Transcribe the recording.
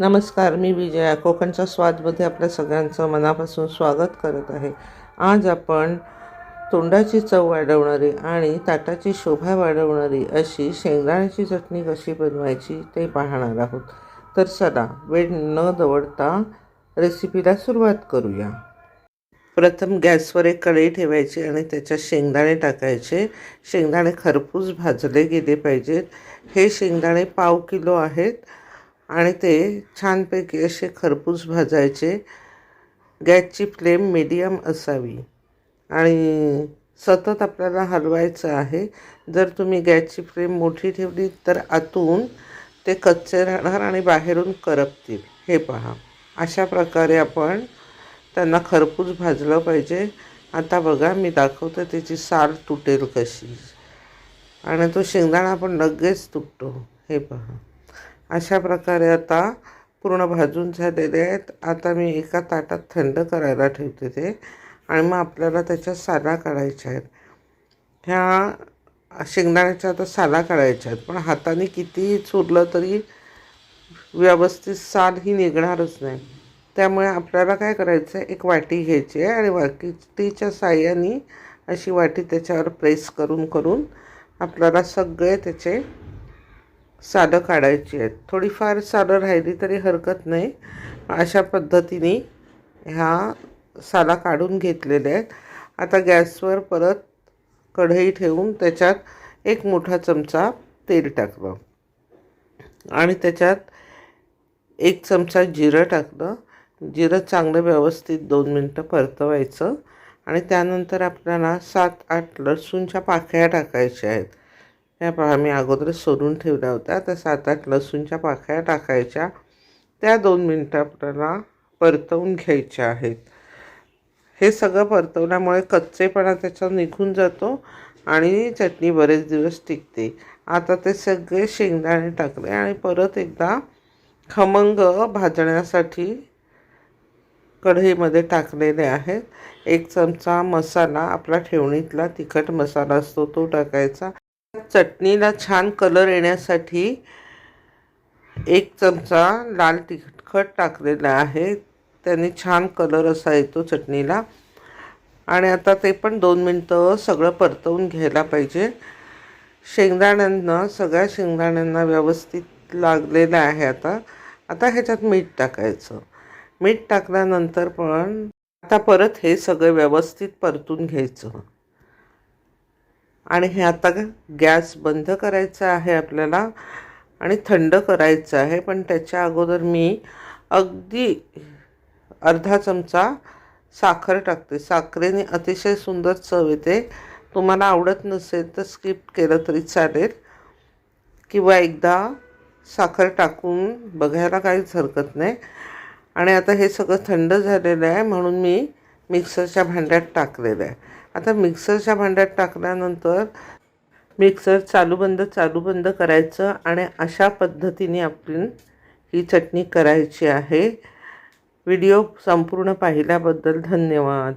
नमस्कार मी विजया. कोकणच्या स्वादमध्ये आपल्या सगळ्यांचं मनापासून स्वागत करत आहे. आज आपण तोंडाची चव वाढवणारी आणि ताटाची शोभा वाढवणारी अशी शेंगदाण्याची चटणी कशी बनवायची ते पाहणार आहोत. तर चला वेळ न दवडता रेसिपीला सुरुवात करूया. प्रथम गॅसवर एक कढई ठेवायची आणि त्याच्यात शेंगदाणे टाकायचे. शेंगदाणे खरपूस भाजले गेले पाहिजेत. हे शेंगदाणे पाव किलो आहेत. आणि ते छानपैकी असे खरपूस भाजायचे. गॅसची फ्लेम मीडियम असावी. आणि सतत आपल्याला हलवायचं आहे. जर तुम्ही गॅसची फ्लेम मोठी ठेवली तर आतून ते कच्चे राहणार आणि बाहेरून करपतील. हे पहा. अशा प्रकारे आपण त्यांना खरपूस भाजलं पाहिजे. आता बघा मी दाखवते त्याची साल तुटेल कशी. आणि तो शेंगदाणा आपण लगेच तुटतो. हे पहा. अशा प्रकारे आता पूर्ण भाजून झालेले आहेत. आता मी एका ताटात थंड करायला ठेवते ते आणि मग आपल्याला त्याच्या साला काढायच्या आहेत. ह्या शेंगदाण्याच्या आता साला काढायच्या आहेत पण हाताने कितीही चुरलं तरी व्यवस्थित साल ही निघणारच नाही. त्यामुळे आपल्याला काय करायचं आहे एक वाटी घ्यायची आहे आणि वाटीच्या साह्याने अशी वाटी त्याच्यावर प्रेस करून करून आपल्याला सगळे त्याचे सालं काढायची आहेत. थोडीफार सालं राहिली तरी हरकत नाही. अशा पद्धतीने ह्या साला काढून घेतलेल्या आहेत. आता गॅसवर परत कढई ठेवून त्याच्यात एक मोठा चमचा तेल टाकलं. आणि त्याच्यात एक चमचा जिरं टाकलं. जिरं चांगलं व्यवस्थित दोन मिनटं परतवायचं. आणि त्यानंतर आपल्याला सात आठ लसूणच्या पाकळ्या टाकायच्या आहेत. ह्या पहा मी अगोदर सोडून ठेवल्या होत्या. त्या सात आठ लसूणच्या पाकळ्या टाकायच्या. त्या दोन मिनटं आपल्याला परतवून घ्यायच्या आहेत. हे सगळं परतवल्यामुळे कच्चेपणा त्याचा निघून जातो आणि चटणी बरेच दिवस टिकते. आता ते सगळे शेंगदाणे टाकले आणि परत एकदा खमंग भाजण्यासाठी कढईमध्ये टाकलेले आहेत. एक चमचा मसाला आपला ठेवणीतला तिखट मसाला असतो तो टाकायचा. चटणीला छान कलर येण्यासाठी एक चमचा लाल तिखट टाकलेला आहे. त्याने छान कलर असा येतो चटणीला. आणि आता ते पण दोन मिनटं सगळं परतवून घ्यायला पाहिजे. शेंगदाण्यांना सगळ्या शेंगदाण्यांना व्यवस्थित लागलेलं आहे आता. आता ह्याच्यात मीठ टाकायचं. मीठ टाकल्यानंतर पण आता परत हे सगळं व्यवस्थित परतून घ्यायचं. आणि हे आता गॅस बंद करायचा आहे आपल्याला आणि थंड करायचं आहे. पण त्याच्या अगोदर मी अगदी अर्धा चमचा साखर टाकते. साखरेने अतिशय सुंदर चव येते. तुम्हाला आवडत नसेल तर स्किप केलं तरी चालेल. किंवा एकदा साखर टाकून बघायला काहीच हरकत नाही. आणि आता हे सगळं थंड झालेलं आहे म्हणून मी मिक्सरच्या भांड्यात टाकलेलं आहे. आता मिक्सरच्या भांड्यात टाकल्यानंतर मिक्सर चालू बंद चालू बंद करायचं आणि अशा पद्धतीने आपण ही चटणी करायची आहे. व्हिडिओ संपूर्ण पाहिल्याबद्दल धन्यवाद.